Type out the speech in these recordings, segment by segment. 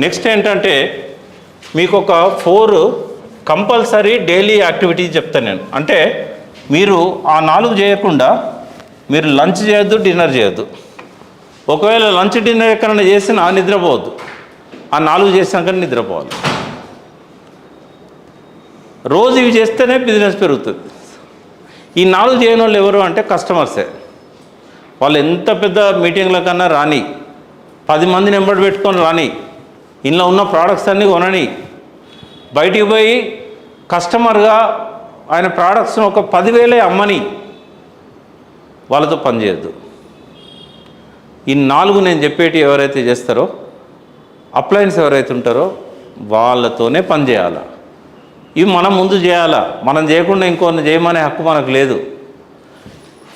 Next ఏంటంటే మీకు ఒక ఫోర్ కంపల్సరీ డైలీ యాక్టివిటీస్ చెప్తాను నేను. అంటే మీరు ఆ నాలుగు చేయకుండా మీరు లంచ్ చేయొద్దు డిన్నర్ చేయొద్దు. ఒకవేళ లంచ్ డిన్నర్ ఎక్కడైనా చేసినా నిద్రపోవద్దు. ఆ నాలుగు చేసినాక నిద్రపోవాలి. రోజు ఇవి చేస్తేనే బిజినెస్ పెరుగుతుంది. ఈ నాలుగు చేయని వాళ్ళు ఎవరు అంటే కస్టమర్సే. వాళ్ళు ఎంత పెద్ద మీటింగ్ల కన్నా రాని పది మందిని ఎంబడి పెట్టుకొని రాని ఇంట్లో ఉన్న ప్రోడక్ట్స్ అన్నీ కొనని. బయటికి పోయి కస్టమర్గా ఆయన ప్రోడక్ట్స్ని ఒక పదివేలే అమ్మని వాళ్ళతో పనిచేయద్దు ఈ నాలుగు నేను చెప్పేటి ఎవరైతే చేస్తారో అప్లయన్స్ ఎవరైతే ఉంటారో వాళ్ళతోనే పని చేయాలి? ఇవి మనం ముందు చేయాలా? మనం చేయకుండా ఇంకొన్ని చేయమనే హక్కు మనకు లేదు.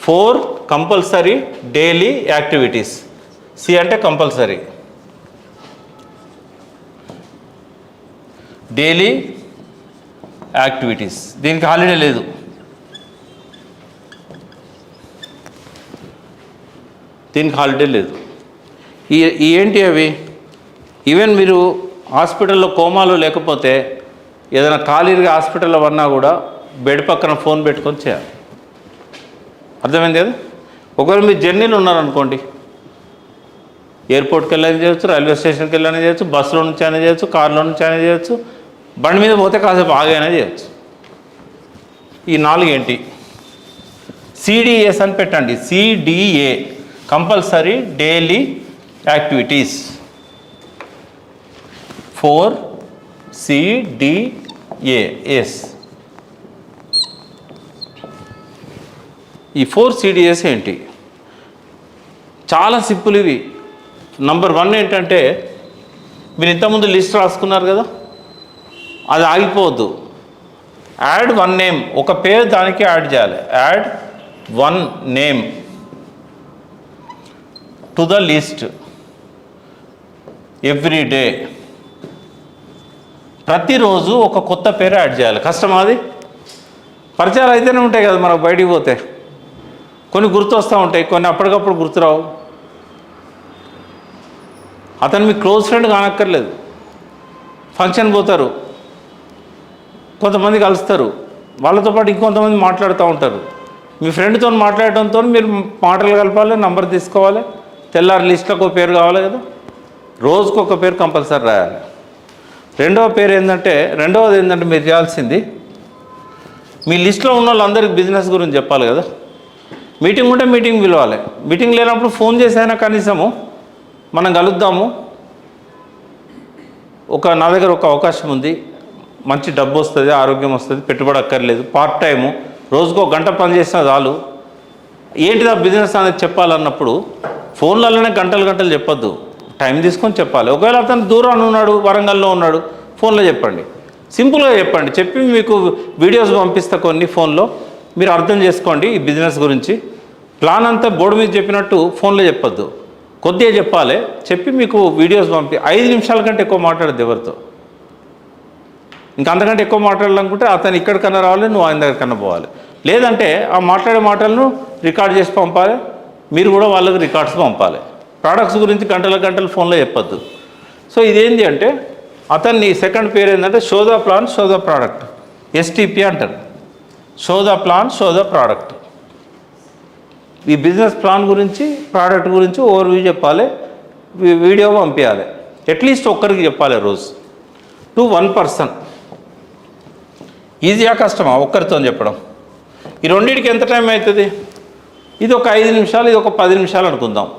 Four compulsory daily activities C అంటే కంపల్సరీ డైలీ యాక్టివిటీస్. దీనికి హాలిడే లేదు. దీనికి హాలిడే లేదు. ఈ ఏంటి అవి? ఈవెన్ మీరు హాస్పిటల్లో కోమాలో లేకపోతే ఏదైనా ఖాళీగా హాస్పిటల్లో ఉన్నా కూడా బెడ్ పక్కన ఫోన్ పెట్టుకొని చేయాలి. అర్థమైంది కదా? ఒకవేళ మీరు జర్నీలు ఉన్నారనుకోండి ఎయిర్పోర్ట్కి వెళ్ళని చేయొచ్చు రైల్వే స్టేషన్కి వెళ్ళని చేయొచ్చు బస్సులో నుంచి అయినా చేయొచ్చు కార్లో నుంచి అయినా చేయొచ్చు బండి మీద పోతే కాసేపు ఆగైనా చేయొచ్చు. ఈ నాలుగు ఏంటి సిడిఎస్ అని పెట్టండి. CDA. Compulsory daily activities. Four CDAS ఈ ఫోర్ సిడిఎస్ ఏంటి? చాలా సింపుల్ ఇవి. నంబర్ వన్ ఏంటంటే మీరు ఇంతకుముందు లిస్ట్ రాసుకున్నారు కదా? అది ఆగిపోవద్దు. యాడ్ వన్ నేమ్ ఒక పేరు దానికి యాడ్ చేయాలి. Add one name. To the list. Every day. ప్రతిరోజు ఒక కొత్త పేరు యాడ్ చేయాలి. కష్టమా అది? పరిచయాలు అయితేనే ఉంటాయి కదా మనకు బయటికి పోతే. కొన్ని గుర్తు వస్తూ ఉంటాయి. కొన్ని అప్పటికప్పుడు గుర్తురావు అతను మీ క్లోజ్ ఫ్రెండ్ కానక్కర్లేదు. ఫంక్షన్ పోతారు. కొంతమంది కలుస్తారు. వాళ్ళతో పాటు ఇంకొంతమంది మాట్లాడుతూ ఉంటారు. మీ ఫ్రెండ్తో మాట్లాడటంతో మీరు మాటలు కలపాలి నంబర్ తీసుకోవాలి. తెల్లారి లిస్ట్లో ఒక పేరు కావాలి కదా. రోజుకు ఒక పేరు కంపల్సరీ రాయాలి. రెండవ పేరు ఏంటంటే రెండవది ఏంటంటే మీరు చేయాల్సింది మీ లిస్ట్లో ఉన్న వాళ్ళందరికీ బిజినెస్ గురించి చెప్పాలి కదా. మీటింగ్ ఉంటే మీటింగ్ పిలవాలి. మీటింగ్ లేనప్పుడు ఫోన్ చేసైనా కనీసము మనం కలుద్దాము. ఒక నా దగ్గర ఒక అవకాశం ఉంది. మంచి డబ్బు వస్తుంది ఆరోగ్యం వస్తుంది పెట్టుబడి అక్కర్లేదు. పార్ట్ టైము రోజుకు ఒక గంట పని చేసిన చాలు. ఏంటిదా ఆ బిజినెస్ అనేది చెప్పాలన్నప్పుడు ఫోన్లలోనే గంటలు గంటలు చెప్పొద్దు. టైం తీసుకొని చెప్పాలి. ఒకవేళ అతను దూరాన్ని ఉన్నాడు వరంగల్లో ఉన్నాడు ఫోన్లో చెప్పండి. సింపుల్గా చెప్పండి. చెప్పి మీకు వీడియోస్ పంపిస్తా కొన్ని ఫోన్లో. మీరు అర్థం చేసుకోండి ఈ బిజినెస్ గురించి. ప్లాన్ అంతా బోర్డు మీద చెప్పినట్టు ఫోన్లో చెప్పొద్దు. కొద్దిగా చెప్పాలి. చెప్పి మీకు వీడియోస్ పంపి. ఐదు నిమిషాల కంటే ఎక్కువ మాట్లాడద్దు ఎవరితో. ఇంకా అంతకంటే ఎక్కువ మాట్లాడాలనుకుంటే అతను ఇక్కడికన్నా రావాలి నువ్వు ఆయన దగ్గరికన్నా పోవాలి. లేదంటే ఆ మాట్లాడే మాటలను రికార్డ్ చేసి పంపాలి మీరు కూడా వాళ్ళకి రికార్డ్స్ పంపాలి. ప్రోడక్ట్స్ గురించి గంటల గంటలు ఫోన్లో చెప్పొద్దు. సో ఇదేంటి అంటే అతన్ని సెకండ్ పేరు ఏంటంటే షోదా ప్లాన్ షోదా ప్రోడక్ట్ ఎస్టీపీ అంటారు. షోదా ప్లాన్ షోదా ప్రోడక్ట్ ఈ బిజినెస్ ప్లాన్ గురించి ప్రోడక్ట్ గురించి ఓవర్వ్యూ చెప్పాలి వీడియో పంపించాలి అట్లీస్ట్ ఒక్కరికి చెప్పాలి రోజు. టు వన్ పర్సన్ ఈజీగా కష్టమా? ఒక్కరితో చెప్పడం. ఈ రెండింటికి ఎంత టైం అవుతుంది? ఇది ఒక ఐదు నిమిషాలు ఇది ఒక పది నిమిషాలు అనుకుందాం.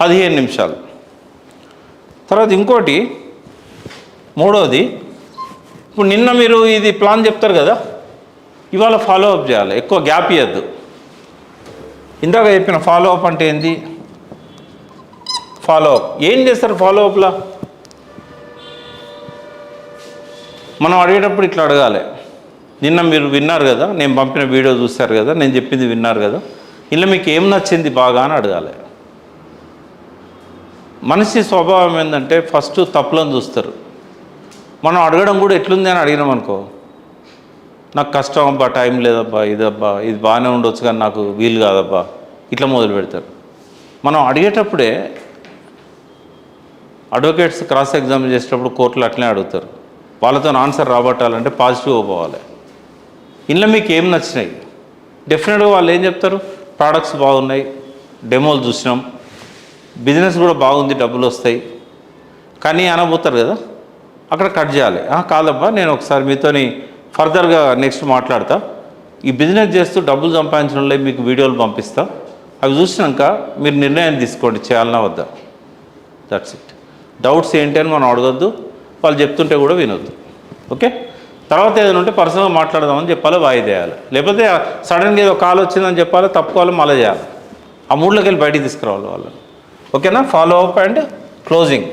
పదిహేను నిమిషాలు. తర్వాత ఇంకోటి మూడవది ఇప్పుడు నిన్న మీరు ఇది ప్లాన్ చెప్తారు కదా? ఇవాళ ఫాలో అప్ చేయాలి. ఎక్కువ గ్యాప్ ఇవ్వద్దు ఇందాక చెప్పిన ఫాలో అప్ అంటే ఏంది? ఫాలో అప్ ఏం చేస్తారు ఫాలో అప్లా మనం అడిగేటప్పుడు ఇట్లా అడగాలి. నిన్న మీరు విన్నారు కదా నేను పంపిన వీడియో చూస్తారు కదా నేను చెప్పింది విన్నారు కదా. ఇలా మీకు ఏం నచ్చింది బాగా అని అడగాలి. మనిషి స్వభావం ఏంటంటే ఫస్ట్ తప్పులను చూస్తారు. మనం అడగడం కూడా ఎట్లుంది అని అడిగినాం అనుకో. నాకు కష్టం అబ్బా టైం లేదబ్బా ఇదబ్బా ఇది బాగానే ఉండొచ్చు కానీ నాకు వీలు కాదబ్బా ఇట్లా మొదలు పెడతారు. మనం అడిగేటప్పుడే అడ్వకేట్స్ క్రాస్ ఎగ్జామిన్ చేసేటప్పుడు కోర్టులు అట్లనే అడుగుతారు. వాళ్ళతో ఆన్సర్ రాబట్టాలంటే పాజిటివ్గా పోవాలి. ఇంట్లో మీకు ఏం నచ్చినాయి? డెఫినెట్గా వాళ్ళు ఏం చెప్తారు? ప్రోడక్ట్స్ బాగున్నాయి. డెమోలు చూసినాం. బిజినెస్ కూడా బాగుంది. డబ్బులు వస్తాయి. కానీ అనబోతారు కదా? అక్కడ కట్ చేయాలి. కాదబ్బా నేను ఒకసారి మీతోని ఫర్దర్గా నెక్స్ట్ మాట్లాడతా. ఈ బిజినెస్ చేస్తూ డబ్బులు సంపాదించడం మీకు వీడియోలు పంపిస్తా. అవి చూసినాక మీరు నిర్ణయం తీసుకోండి. చేయాలన్నా వద్దా? దట్స్ ఇట్ డౌట్స్ ఏంటి అని మనం అడగొద్దు. వాళ్ళు చెప్తుంటే కూడా వినొద్దు. ఓకే తర్వాత ఏదైనా ఉంటే పర్సనల్గా మాట్లాడదామని చెప్పాలి వాయిదేయాలి లేకపోతే సడన్గా ఏదో కాల్ వచ్చిందని చెప్పాలి తప్పుకోవాలి మళ్ళీ చేయాలి. ఆ మూడ్లోకి వెళ్ళి బయటికి తీసుకురావాలి వాళ్ళని. ఓకేనా? ఫాలో అప్ అండ్ క్లోజింగ్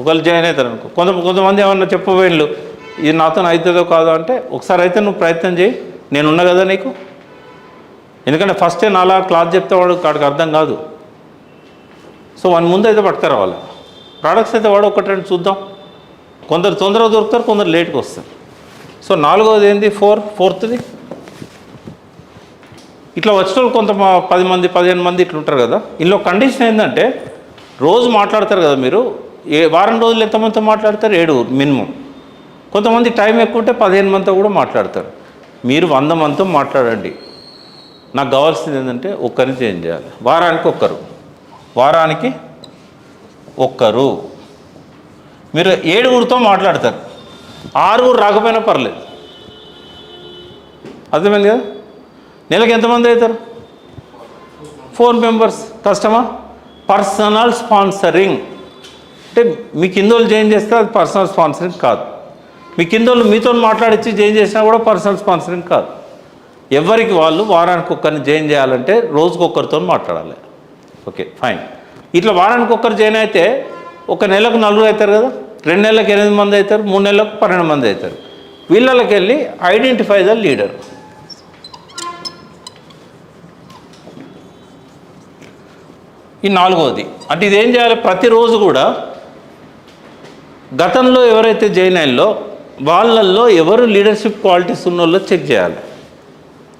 ఒకళ్ళు జాయిన్ అవుతారు అనుకో. కొంత కొంతమంది ఏమన్నా చెప్పబోయిన్లు ఇది నాతో అవుతుందో కాదో అంటే ఒకసారి అయితే నువ్వు ప్రయత్నం చేయి నేనున్నా కదా నీకు? ఎందుకంటే ఫస్టే నాలా క్లాత్ చెప్తే వాడు కాడికి అర్థం కాదు. సో వన్ ముందు అయితే పడతారు వాళ్ళు ప్రోడక్ట్స్ అయితే వాడు ఒకటి రెండు చూద్దాం. కొందరు తొందరగా దొరుకుతారు కొందరు లేట్గా వస్తారు. సో నాలుగవది ఏంది? ఫోర్ ఫోర్త్ది ఇట్లా వచ్చిన వాళ్ళు కొంత పది మంది పదిహేను మంది ఇట్లా ఉంటారు కదా. ఇందులో కండిషన్ ఏంటంటే రోజు మాట్లాడతారు కదా మీరు. ఏ వారం రోజులు ఎంతమందితో మాట్లాడతారు? ఏడు మినిమం. కొంతమంది టైం ఎక్కువ ఉంటే పదిహేను మందితో కూడా మాట్లాడతారు. మీరు వంద మందితో మాట్లాడండి. నాకు కావాల్సింది ఏంటంటే ఒక్కరిని చేంజ్ చేయాలి. వారానికి ఒక్కరు. వారానికి ఒక్కరు. మీరు ఏడుగురితో మాట్లాడతారు. ఆరుగురు రాకపోయినా పర్లేదు. అర్థమైంది కదా? నెలకు ఎంతమంది అవుతారు? Four members. కష్టమా పర్సనల్ స్పాన్సరింగ్. అంటే మీ కిందోళ్ళు జాయిన్ చేస్తే అది పర్సనల్ స్పాన్సరింగ్ కాదు. మీ కిందోళ్ళు మీతో మాట్లాడించి జాయిన్ చేసినా కూడా పర్సనల్ స్పాన్సరింగ్ కాదు. ఎవరికి వాళ్ళు వారానికి ఒక్కరిని జాయిన్ చేయాలంటే రోజుకి ఒక్కరితో మాట్లాడాలి. Okay fine. ఇట్లా వారానికి ఒక్కరు జాయిన్ అయితే ఒక నెలకు నలుగురు అవుతారు కదా? రెండు నెలలకు ఎనిమిది మంది అవుతారు మూడు నెలలకు పన్నెండు మంది అవుతారు. వీళ్ళకి వెళ్ళి ఐడెంటిఫై ద లీడర్ ఈ నాలుగవది. అంటే ఇదేం చేయాలి? ప్రతిరోజు కూడా గతంలో ఎవరైతే జాయిన్ అయ్యారో వాళ్ళల్లో ఎవరు లీడర్షిప్ క్వాలిటీస్ ఉన్నోళ్ళో చెక్ చేయాలి.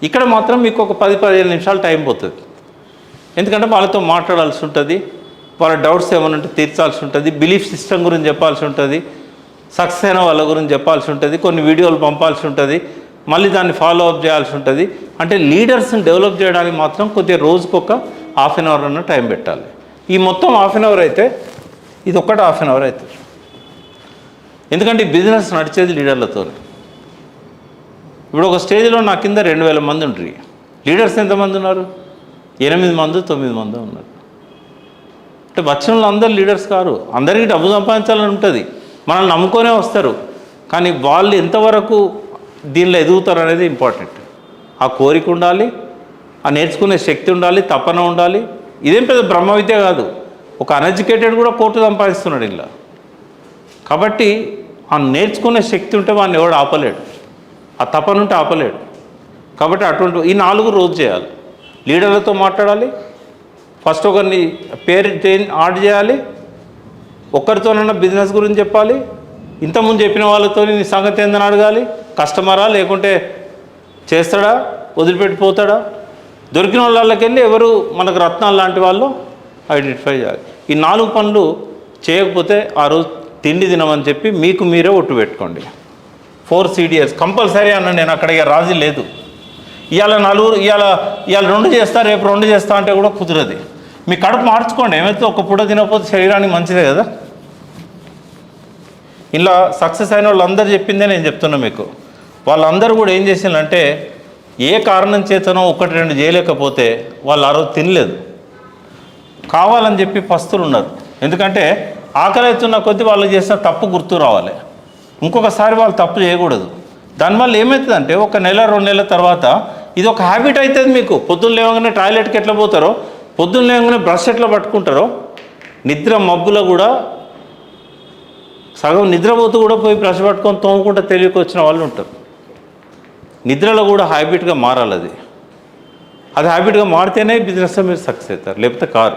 ఇక్కడ మాత్రం మీకు ఒక పది పదిహేను నిమిషాలు టైం పోతుంది. ఎందుకంటే వాళ్ళతో మాట్లాడాల్సి ఉంటుంది. వాళ్ళ డౌట్స్ ఏమైనా ఉంటే తీర్చాల్సి ఉంటుంది. బిలీఫ్ సిస్టమ్ గురించి చెప్పాల్సి ఉంటుంది. సక్సెస్ అయిన వాళ్ళ గురించి చెప్పాల్సి ఉంటుంది. కొన్ని వీడియోలు పంపాల్సి ఉంటుంది. మళ్ళీ దాన్ని ఫాలో అప్ చేయాల్సి ఉంటుంది. అంటే లీడర్స్ని డెవలప్ చేయడానికి మాత్రం కొద్దిగా రోజుకొక హాఫ్ అన్ అవర్ అన్న టైం పెట్టాలి. ఈ మొత్తం హాఫ్ అన్ అవర్ అయితే ఇది ఒక్కటి హాఫ్ అన్ అవర్ అవుతుంది ఎందుకంటే ఈ బిజినెస్ నడిచేది లీడర్లతో ఇప్పుడు ఒక స్టేజ్లో నా కింద రెండు వేల మంది ఉంటారు లీడర్స్ ఎంతమంది ఉన్నారు? ఎనిమిది మంది తొమ్మిది మంది ఉన్నారు. అంటే వచ్చిన అందరు లీడర్స్ కారు. అందరికీ డబ్బు సంపాదించాలని ఉంటుంది. మనల్ని నమ్ముకొనే వస్తారు. కానీ వాళ్ళు ఎంతవరకు దీనిలో ఎదుగుతారు అనేది ఇంపార్టెంట్ ఆ కోరిక ఉండాలి ఆ నేర్చుకునే శక్తి ఉండాలి తపన ఉండాలి. ఇదేం పెద్ద బ్రహ్మ విద్య కాదు. ఒక అన్ఎడ్యుకేటెడ్ కూడా కోర్టు సంపాదిస్తున్నాడు ఇలా కాబట్టి ఆ నేర్చుకునే శక్తి ఉంటే వాడిని ఎవడు ఆపలేడు. ఆ తపన ఉంటే ఆపలేడు. కాబట్టి అటువంటి ఈ నాలుగు రోజు చేయాలి. లీడర్లతో మాట్లాడాలి ఫస్ట్ ఒకరిని పేరు చేంజ్ చేయాలి. ఒక్కరితోనన్నా బిజినెస్ గురించి చెప్పాలి. ఇంతకుముందు చెప్పిన వాళ్ళతో నీ సంగతి ఏందని అడగాలి. కస్టమరా లేకుంటే చేస్తాడా? వదిలిపెట్టిపోతాడా? దొరికిన వాళ్ళకి వెళ్ళి ఎవరు మనకు రత్నాలు లాంటి వాళ్ళు ఐడెంటిఫై చేయాలి. ఈ నాలుగు పనులు చేయకపోతే ఆ రోజు తిండి తినమని చెప్పి మీకు మీరే ఒట్టు పెట్టుకోండి. ఫోర్ సిడిఎస్ కంపల్సరీ అన్న నేను అక్కడ రాజీ లేదు. ఇవాళ నలుగురు ఇవాళ ఇవాళ రెండు చేస్తా రేపు రెండు చేస్తా అంటే కూడా కుదరదు. మీ కడుపు మార్చుకోండి. ఏమైతే ఒక పూట తినకపోతే శరీరానికి మంచిదే కదా? ఇలా సక్సెస్ అయిన వాళ్ళందరూ చెప్పిందే నేను చెప్తున్నా మీకు. వాళ్ళందరూ కూడా ఏం చేసిందంటే ఏ కారణం చేతనో ఒకటి రెండు చేయలేకపోతే వాళ్ళు ఆ రోజు తినలేదు. కావాలని చెప్పి పస్తులు ఉన్నారు. ఎందుకంటే ఆకలి అవుతున్న కొద్దీ వాళ్ళు చేసిన తప్పు గుర్తు రావాలి. ఇంకొకసారి వాళ్ళు తప్పు చేయకూడదు. దానివల్ల ఏమవుతుందంటే ఒక నెల రెండు నెలల తర్వాత ఇది ఒక హ్యాబిట్ అవుతుంది మీకు. పొద్దున్న లేవగానే టాయిలెట్కి ఎట్లా పోతారో పొద్దున్న లేవగానే బ్రష్ ఎట్లా పట్టుకుంటారో నిద్ర మబ్బులో కూడా సగం నిద్రపోతూ కూడా పోయి బ్రష్ పట్టుకొని తోముకుంటే తెలియక వచ్చిన వాళ్ళు ఉంటారు. నిద్రలో కూడా హ్యాబిట్గా మారాలి అది అది హ్యాబిట్గా మారితేనే బిజినెస్లో మీరు సక్సెస్ అవుతారు. లేకపోతే కారు.